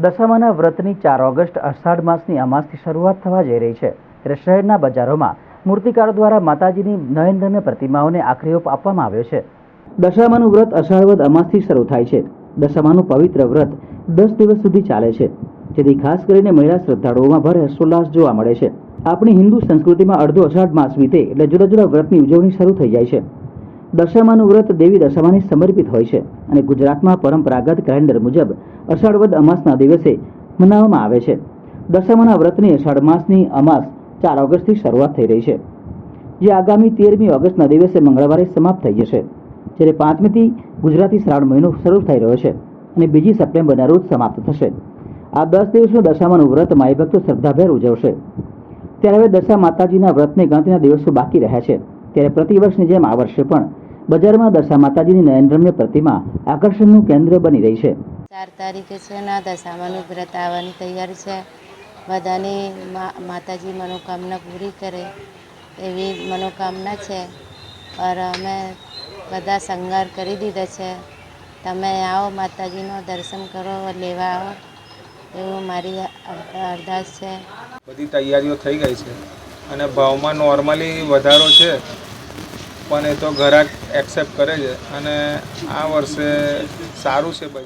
દશામાના વ્રતની ચાર ઓગસ્ટ અષાઢ માસની અમાસથી શરૂઆત થવા જઈ રહી છે. ત્યારે શહેરના બજારોમાં મૂર્તિકારો દ્વારા માતાજીની નયનરમ્ય પ્રતિમાઓને આખરી આપવામાં આવ્યો છે. દશામાનું વ્રત અષાઢવદ અમાસથી શરૂ થાય છે. દશામાનું પવિત્ર વ્રત દસ દિવસ સુધી ચાલે છે. જેથી ખાસ કરીને મહિલા શ્રદ્ધાળુઓમાં ભારે હર્ષોલ્લાસ જોવા મળે છે. આપણી હિન્દુ સંસ્કૃતિમાં અડધો અષાઢ માસ વીતે એટલે જુદા જુદા વ્રતની ઉજવણી શરૂ થઈ જાય છે. દશામાનું વ્રત દેવી દશામાને સમર્પિત હોય છે અને ગુજરાતમાં પરંપરાગત કેલેન્ડર મુજબ અષાઢવદ અમાસના દિવસે મનાવવામાં આવે છે. દશામાના વ્રતની અષાઢ માસની અમાસ ચાર ઓગસ્ટથી શરૂઆત થઈ રહી છે, જે આગામી તેરમી ઓગસ્ટના દિવસે મંગળવારે સમાપ્ત થઈ જશે, જ્યારે પાંચમીથી ગુજરાતી શ્રાવણ મહિનો શરૂ થઈ રહ્યો છે અને બીજી સપ્ટેમ્બરના રોજ સમાપ્ત થશે. આ દસ દિવસનું દશામાનું વ્રત માઈ શ્રદ્ધાભેર ઉજવશે. ત્યારે હવે દશા માતાજીના વ્રતને ગણતરીના દિવસો બાકી રહ્યા છે. ત્યારે પ્રતિવર્ષની જેમ આ વર્ષે પણ બજારમાં દશા માતાજીની નયનરમ્ય પ્રતિમા આકર્ષણનું કેન્દ્ર બની રહી છે. ચાર તારીખે છે ને દશામાનું વ્રત આવવાની તૈયારી છે. બધાની માતાજી મનોકામના પૂરી કરે એવી મનોકામના છે. પર અમે બધા શણગાર કરી દીધા છે. તમે આવો માતાજીનો દર્શન કરો લેવા આવો. એવું મારી અરદાસ છે. બધી તૈયારીઓ થઈ ગઈ છે. અને ભાવમાં નોર્મલી વધારો છે. પણ એ તો ઘરાક એક્સેપ્ટ કરે છે. અને આ વર્ષે સારું છે બજાર.